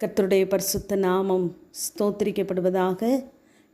கர்த்தருடைய பரிசுத்த நாமம் ஸ்தோத்திரிக்கப்படுவதாக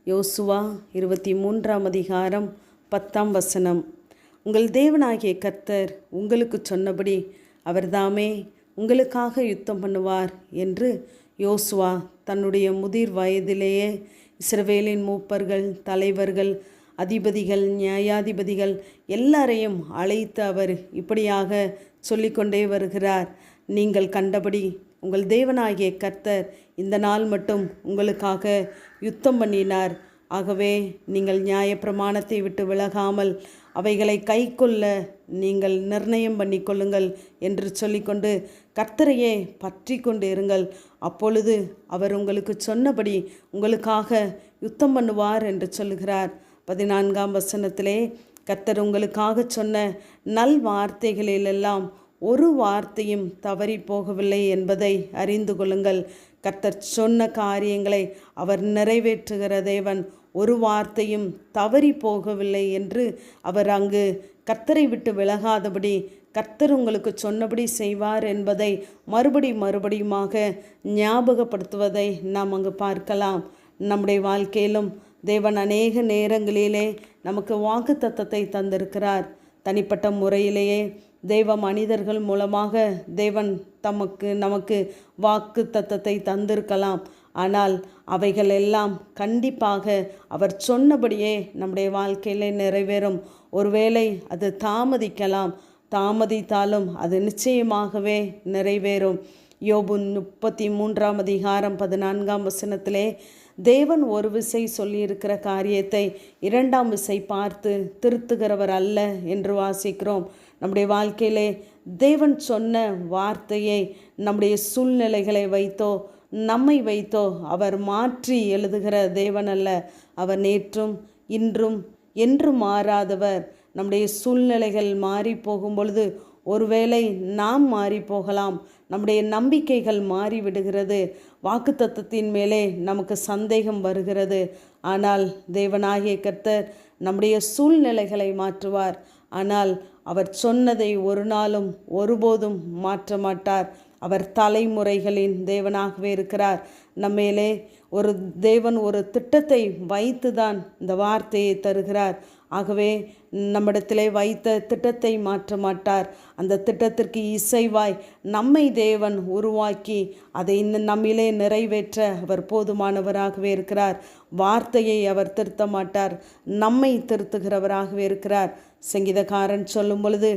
யோசுவா இருபத்தி மூன்றாம் அதிகாரம் பத்தாம் வசனம். உங்கள் தேவனாகிய கர்த்தர் உங்களுக்கு சொன்னபடி அவர்தாமே உங்களுக்காக யுத்தம் பண்ணுவார் என்று யோசுவா தன்னுடைய முதிர் வயதிலேயே இஸ்ரவேலின் மூப்பர்கள் தலைவர்கள் அதிபதிகள் நியாயாதிபதிகள் எல்லாரையும் அழைத்து அவர் இப்படியாக சொல்லிக்கொண்டே வருகிறார். நீங்கள் கண்டபடி உங்கள் தேவனாகிய கர்த்தர் இந்த நாள் மட்டும் உங்களுக்காக யுத்தம் பண்ணினார். ஆகவே நீங்கள் நியாயப்பிரமாணத்தை விட்டு விலகாமல் அவைகளை கைக்கொள்ள நீங்கள் நிர்ணயம் பண்ணிக்கொள்ளுங்கள் என்று சொல்லிக்கொண்டு கர்த்தரையே பற்றி கொண்டு இருங்கள். அப்பொழுது அவர் உங்களுக்கு சொன்னபடி உங்களுக்காக யுத்தம் பண்ணுவார் என்று சொல்லுகிறார். பதினான்காம் வசனத்திலே கர்த்தர் உங்களுக்காக சொன்ன நல் வார்த்தைகளிலெல்லாம் ஒரு வார்த்தையும் தவறி போகவில்லை என்பதை அறிந்து கொள்ளுங்கள். கர்த்தர் சொன்ன காரியங்களை அவர் நிறைவேற்றுகிற தேவன் ஒரு வார்த்தையும் தவறி போகவில்லை என்று அவர் அங்கு கர்த்தரை விட்டு விலகாதபடி கர்த்தர் உங்களுக்கு சொன்னபடி செய்வார் என்பதை மறுபடி மறுபடியுமாக ஞாபகப்படுத்துவதை நாம் அங்கு பார்க்கலாம். நம்முடைய வாழ்க்கையிலும் தேவன் அநேக நேரங்களிலே நமக்கு வாக்கு தத்தத்தை தந்திருக்கிறார். தனிப்பட்ட முறையிலேயே தெய்வ மனிதர்கள் மூலமாக தேவன் தமக்கு நமக்கு வாக்கு தத்தத்தை தந்திருக்கலாம். ஆனால் அவைகள் எல்லாம் கண்டிப்பாக அவர் சொன்னபடியே நம்முடைய வாழ்க்கையிலே நிறைவேறும். ஒருவேளை அது தாமதிக்கலாம். தாமதித்தாலும் அது நிச்சயமாகவே நிறைவேறும். யோபு முப்பத்தி மூன்றாம் அதிகாரம் பதினான்காம் வசனத்திலே தேவன் ஒரு விசை சொல்லியிருக்கிற காரியத்தை இரண்டாம் விசை பார்த்து திருத்துகிறவர் அல்ல என்று வாசிக்கிறோம். நம்முடைய வாழ்க்கையிலே தேவன் சொன்ன வார்த்தையை நம்முடைய சூழ்நிலைகளை வைத்தோ நம்மை வைத்தோ அவர் மாற்றி எழுதுகிற தேவன் அல்ல. அவர் நேற்றும் இன்றும் என்றும் மாறாதவர். நம்முடைய சூழ்நிலைகள் மாறி போகும் பொழுது ஒருவேளை நாம் மாறி போகலாம். நம்முடைய நம்பிக்கைகள் மாறி விடுகிறது. தத்துவத்தின் மேலே நமக்கு சந்தேகம் வருகிறது. ஆனால் தேவனாகிய கர்த்தர் நம்முடைய சூழ்நிலைகளை மாற்றுவார். ஆனால் அவர் சொன்னதை ஒரு நாளும் ஒருபோதும் மாற்ற மாட்டார். அவர் தலைமுறைகளின் தேவனாகவே இருக்கிறார். நம்மேலே ஒரு தேவன் ஒரு திட்டத்தை வைத்து தான் இந்த வார்த்தையை தருகிறார். ஆகவே நம்மிடத்திலே வைத்த திட்டத்தை மாற்ற மாட்டார். அந்த திட்டத்திற்கு இசைவாய் நம்மை தேவன் உருவாக்கி அதை நம்மிலே நிறைவேற்ற அவர் போதுமானவராகவே இருக்கிறார். வார்த்தையை அவர் திருத்த மாட்டார். நம்மை திருத்துகிறவராகவே இருக்கிறார். சங்கீதக்காரன் சொல்லும் பொழுது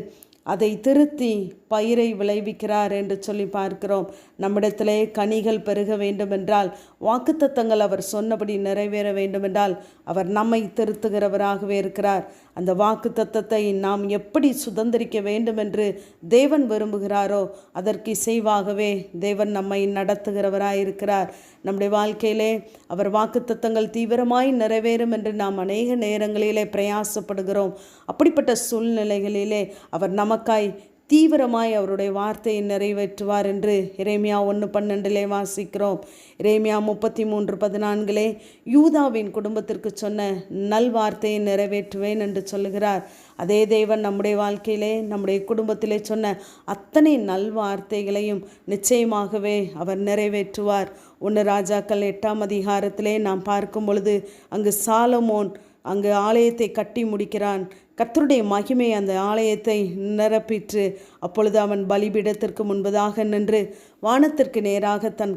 அதை திருத்தி பயிரை விளைவிக்கிறார் என்று சொல்லி பார்க்கிறோம். நம்மிடத்திலே கனிகள் பெருக வேண்டுமென்றால் வாக்குத்தத்தங்கள் அவர் சொன்னபடி நிறைவேற வேண்டுமென்றால் அவர் நம்மை திருத்துகிறவராகவே இருக்கிறார். அந்த வாக்குத்தத்தை நாம் எப்படி சுதந்திரிக்க வேண்டும் என்று தேவன் விரும்புகிறாரோ அதற்கு இசைவாகவே தேவன் நம்மை நடத்துகிறவராயிருக்கிறார். நம்முடைய வாழ்க்கையிலே அவர் வாக்குத்தத்தங்கள் தீவிரமாய் நிறைவேறும் என்று நாம் அநேக நேரங்களிலே பிரயாசப்படுகிறோம். அப்படிப்பட்ட சூழ்நிலைகளிலே அவர் நமக்காய் தீவிரமாய் அவருடைய வார்த்தையை நிறைவேற்றுவார் என்று இறைமையா ஒன்று பன்னெண்டிலே வாசிக்கிறோம். இறைமையா முப்பத்தி மூன்று பதினான்கிலே யூதாவின் குடும்பத்திற்கு சொன்ன நல் வார்த்தையை நிறைவேற்றுவேன் என்று சொல்லுகிறார். அதே தேவன் நம்முடைய வாழ்க்கையிலே நம்முடைய குடும்பத்திலே சொன்ன அத்தனை நல் வார்த்தைகளையும் நிச்சயமாகவே அவர் நிறைவேற்றுவார். ஒன்று ராஜாக்கள் எட்டாம் அதிகாரத்திலே நாம் பார்க்கும் பொழுது அங்கு சாலமோன் அங்கு ஆலயத்தை கட்டி முடிக்கிறான். கர்த்தருடைய மகிமை அந்த ஆலயத்தை நிரப்பிற்று. அப்பொழுது அவன் பலிபீடத்திற்கு முன்பதாக நின்று வானத்திற்கு நேராக தன்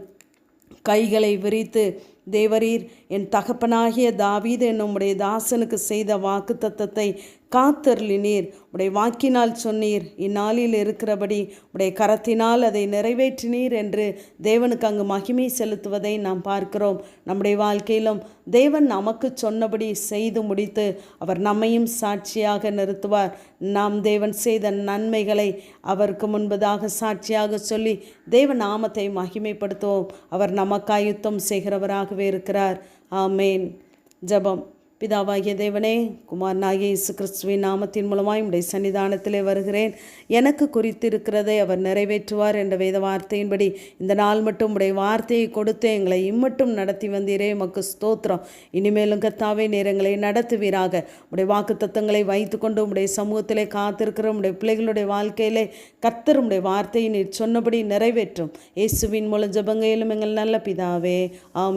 கைகளை விரித்து தேவரீர் என் தகப்பனாகிய தாவீது என்னுடைய தாசனுக்கு செய்த வாக்கு தத்தத்தை காத்தருளினீர். உடைய வாக்கினால் சொன்னீர். இந்நாளில் இருக்கிறபடி உடைய கரத்தினால் அதை நிறைவேற்றினீர் என்று தேவனுக்கு அங்கு மகிமை செலுத்துவதை நாம் பார்க்கிறோம். நம்முடைய வாழ்க்கையிலும் தேவன் நமக்கு சொன்னபடி செய்து முடித்து அவர் நம்மையும் சாட்சியாக நிறுத்துவார். நாம் தேவன் செய்த நன்மைகளை அவருக்கு முன்பதாக சாட்சியாக சொல்லி தேவ நாமத்தை மகிமைப்படுத்துவோம். அவர் நமக்காயுத்தம் செய்கிறவராகவே இருக்கிறார். ஆமேன். ஜபம். பிதாவாகிய தேவனே குமாரனாகிய இயேசு கிறிஸ்துவின் நாமத்தின் மூலமாய் உடைய சன்னிதானத்திலே வருகிறேன். எனக்கு குறித்திருக்கிறதை அவர் நிறைவேற்றுவார் என்ற வேத வார்த்தையின்படி இந்த நாள் மட்டும் உடைய வார்த்தையை கொடுத்து எங்களை இம்மட்டும் நடத்தி வந்தீரே. மக்கு ஸ்தோத்திரம். இனிமேலும் கத்தாவே நேரங்களை நடத்துவீராக. உடைய வாக்கு தத்தங்களை வைத்துக்கொண்டு உடைய சமூகத்திலே காத்திருக்கிற உடைய பிள்ளைகளுடைய வாழ்க்கையிலே கர்த்தர் உடைய வார்த்தையை நீர் சொன்னபடி நிறைவேற்றும். இயேசுவின் மூலம் ஜபங்கையிலும் எங்கள் நல்ல பிதாவே. ஆம்